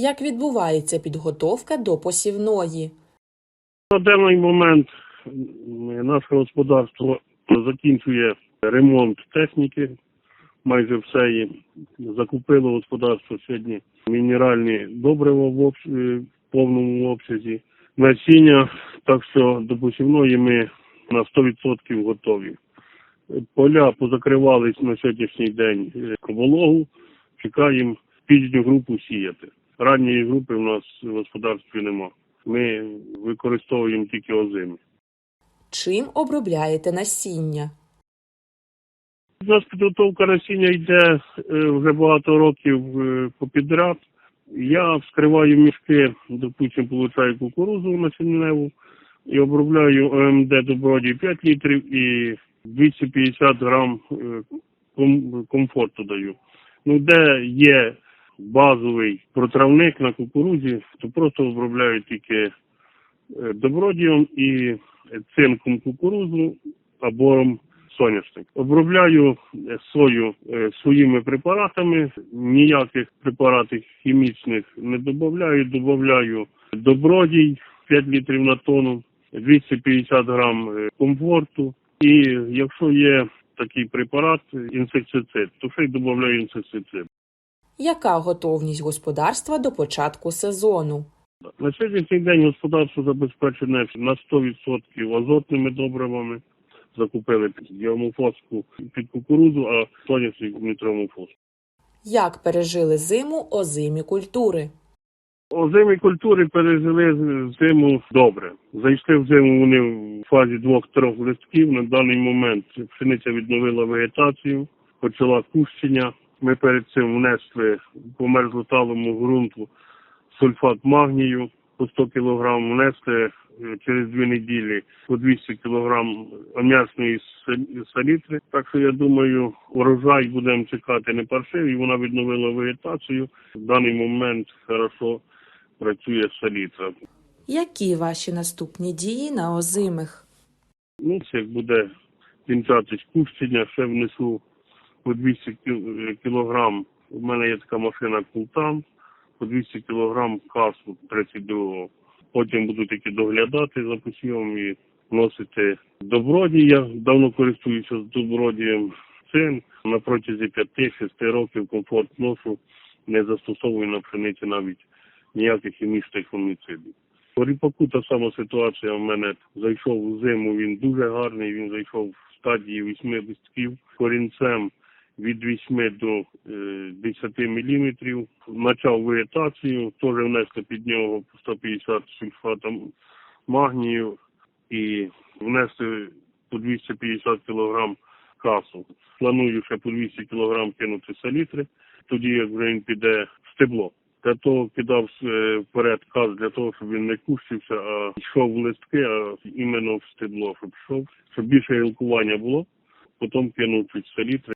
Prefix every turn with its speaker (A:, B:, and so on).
A: Як відбувається підготовка до посівної?
B: На даний момент наше господарство закінчує ремонт техніки, майже все є. Закупило господарство сьогодні мінеральні добрива в, обс- е, в повному обсязі, насіння, так що до посівної ми на 100% готові. Поля позакривались на сьогоднішній день е, вологу, чекаємо пізню групу сіяти. Ранньої групи в нас в господарстві нема. Ми використовуємо тільки озими.
A: Чим обробляєте насіння?
B: У нас підготовка насіння йде е, вже багато років е, попідряд. Я вскриваю мішки, допустим, получаю кукурузу насінневу і обробляю ОМД добродій 5 літрів і 250 грам е, комфорту даю. Ну, де є базовий протравник на кукурузі, то просто обробляю тільки е, добродієм і цинком кукурузу або соняшник. Обробляю е, сою е, своїми препаратами, ніяких препаратів хімічних не додаю. Додаю добродій 5 літрів на тонну, 250 грам комфорту. І якщо є такий препарат, інсектицид, то ще й додаю інсектицид.
A: Яка готовність господарства до початку сезону?
B: На сьогоднішній день господарство забезпечене на 100% азотними добривами. Закупили діамофоску під кукурудзу, а соняшник нітромофос.
A: Як пережили зиму озимі культури?
B: Озимі культури пережили зиму добре. Зайшли в зиму вони в фазі двох-трьох листків. На даний момент пшениця відновила вегетацію, почала кущення. Ми перед цим внесли по мерзлоталому ґрунту сульфат магнію по 100 кг, внесли е, через дві неділі по 200 кг ам'ясної сал- салітри. Так що я думаю, урожай будемо чекати не паршивий. Вона відновила вегетацію. В даний момент хорошо працює салітра.
A: Які ваші наступні дії на озимих?
B: Ну, це як буде кінчатись кущення, ще внесу по 200 кі- кілограм. У мене є така машина Култан, по 200 кілограм касу 32-го. Потім буду тільки доглядати за посівом і вносити добродій. Я давно користуюся добродієм цин. На протязі 5-6 років комфорт ношу, не застосовую на пшениці навіть ніяких хімічних фунгіцидів. По ріпаку та сама ситуація в мене зайшов у зиму, він дуже гарний, він зайшов в стадії 8 листків корінцем від 8 до е, 10 міліметрів. Почав вегетацію, теж внесли під нього по 150 сульфата магнію і внесли по 250 кілограм касу. Планую ще по 200 кілограм кинути салітри, тоді як вже він піде в стебло. Для того кидав е, вперед каз для того, щоб він не кущився, а йшов в листки, а іменно в стебло, щоб йшов, щоб більше гілкування було. Потім кинув чуть салітри.